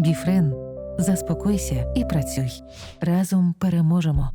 Біфрен. Заспокойся і працюй. Разом переможемо.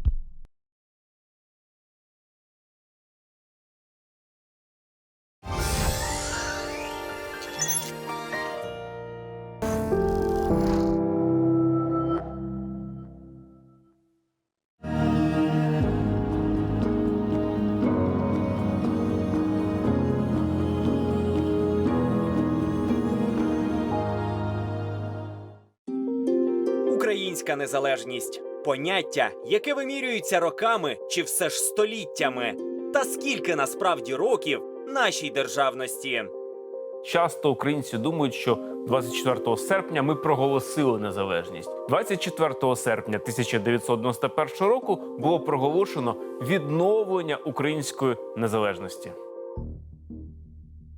Українська незалежність поняття, яке вимірюється роками чи все ж століттями. Та скільки насправді років нашій державності? Часто українці думають, що 24 серпня ми проголосили незалежність. 24 серпня 1991 року було проголошено відновлення української незалежності.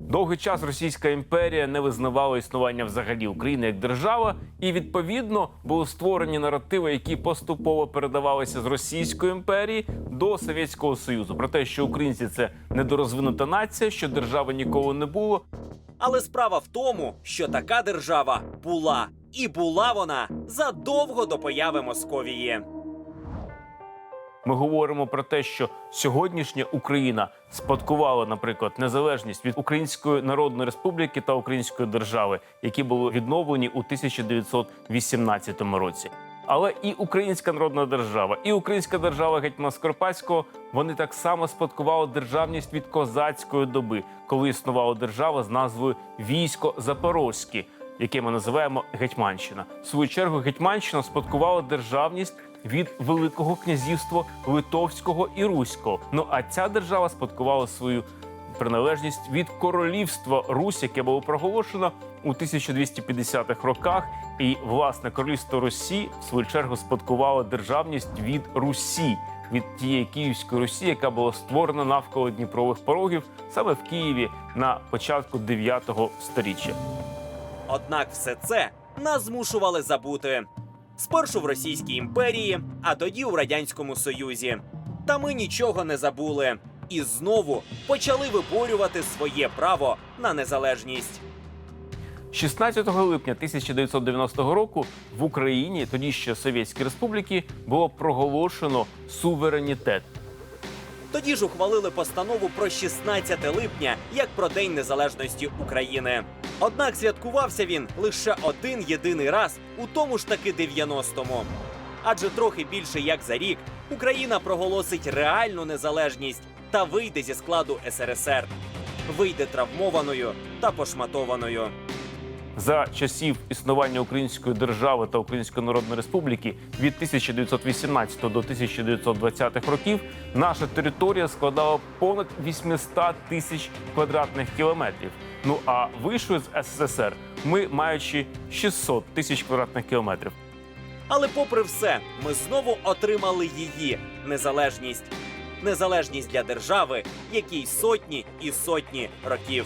Довгий час Російська імперія не визнавала існування взагалі України як держава, і відповідно були створені наративи, які поступово передавалися з Російської імперії до Совєтського Союзу. Про те, що українці це недорозвинута нація, що держави ніколи не було, Але справа в тому, що така держава була, і була вона задовго до появи Московії. Ми говоримо про те, що сьогоднішня Україна спадкувала, наприклад, незалежність від Української Народної Республіки та Української держави, які були відновлені у 1918 році. Але і Українська Народна Держава, і Українська держава Гетьмана Скоропадського вони так само спадкували державність від козацької доби, коли існувала держава з назвою Військо Запорозьке, яке ми називаємо Гетьманщина. В свою чергу Гетьманщина спадкувала державність від Великого князівства Литовського і Руського. Ну а ця держава спадкувала свою приналежність від королівства Русь, яке було проголошено у 1250-х роках. І власне королівство Русі в свою чергу спадкувало державність від Русі. Від тієї Київської Русі, яка була створена навколо Дніпрових порогів саме в Києві на початку 9 століття. Однак все це нас змушували забути. Спершу в Російській імперії, а тоді у Радянському Союзі. Та ми нічого не забули і знову почали виборювати своє право на незалежність. 16 липня 1990 року в Україні, тоді ще Совєтській Республіки, було проголошено суверенітет. Тоді ж ухвалили постанову про 16 липня як про День Незалежності України. Однак святкувався він лише один єдиний раз у тому ж таки 90-му. Адже трохи більше як за рік Україна проголосить реальну незалежність та вийде зі складу СРСР. Вийде травмованою та пошматованою. За часів існування Української держави та Української Народної Республіки від 1918 до 1920 років наша територія складала понад 800 тисяч квадратних кілометрів. Ну а вийшли з СССР ми маючи 600 тисяч квадратних кілометрів. Але попри все, ми знову отримали її незалежність. Незалежність для держави, якій сотні і сотні років.